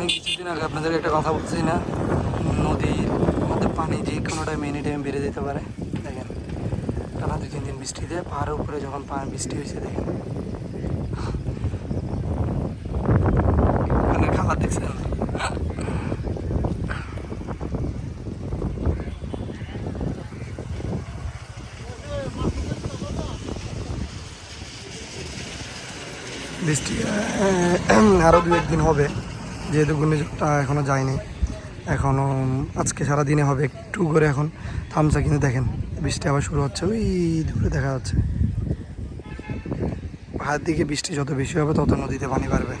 আমি কিছুদিন আগে আপনাদের একটা কথা বলছি না। নদীর মধ্যে পানি যে কোনো টাইম এনি টাইম বেড়ে যেতে পারে। দেখেন, টানা দুই, তিন দিন বৃষ্টিতে পাহাড়ের উপরে যখন পানি বৃষ্টি হয়েছে, দেখেন। মানে দেখছেন? বৃষ্টি আরও দু একদিন হবে। যেহেতু ঘূর্ণিঝড়টা এখনও যায়নি এখনও আজকে সারা দিনে হবে একটু করে এখন। থামছে কিন্তু দেখেন, বৃষ্টি আবার শুরু হচ্ছে, ওই দূরে দেখা যাচ্ছে। পাহাড়ের দিকে বৃষ্টি যত বেশি হবে তত নদীতে পানি বাড়বে।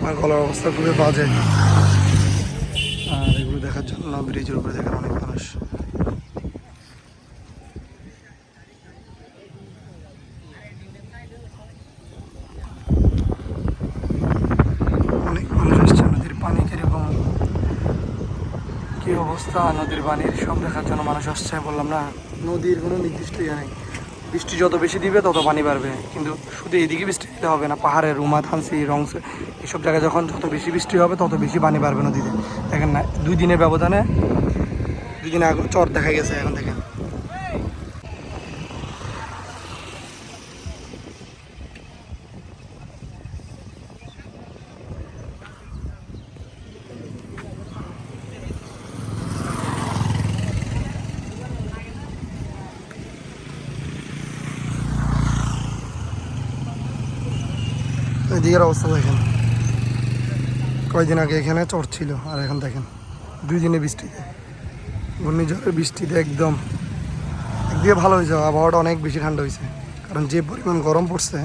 আমার গলার অবস্থা খুবই বাজে। আর এগুলো দেখার জন্য ব্রিজের উপরে দেখার অনেক মানুষ অনেক মানুষ আসছে নদীর পানি কীরকম কি অবস্থা, নদীর পানির সব দেখার জন্য মানুষ আসছে বললাম, না, নদীর কোনো নির্দিষ্ট ইয়ে নেই। বৃষ্টি যত বেশি দিবে, তত পানি বাড়বে। কিন্তু শুধু এদিকে বৃষ্টি দিতে হবে না পাহাড়ের রুমা থানসি রংস, এসব জায়গায় যখন যত বেশি বৃষ্টি হবে, তত বেশি পানি বাড়বে নদীতে। দেখেন না, দুই দিনের ব্যবধানে দুই দিন আগে চর দেখা গেছে, এখন দেখেন। এদিকের অবস্থা দেখেন। কয়েকদিন আগে এখানে চট ছিল, আর এখন দেখেন, দুই দিনে বৃষ্টিতে ঘূর্ণিঝড়ের বৃষ্টিতে একদম, একদিকে ভালো হয়েছে, আবহাওয়াটা অনেক বেশি ঠান্ডা হয়েছে। কারণ যে পরিমাণ গরম পড়ছে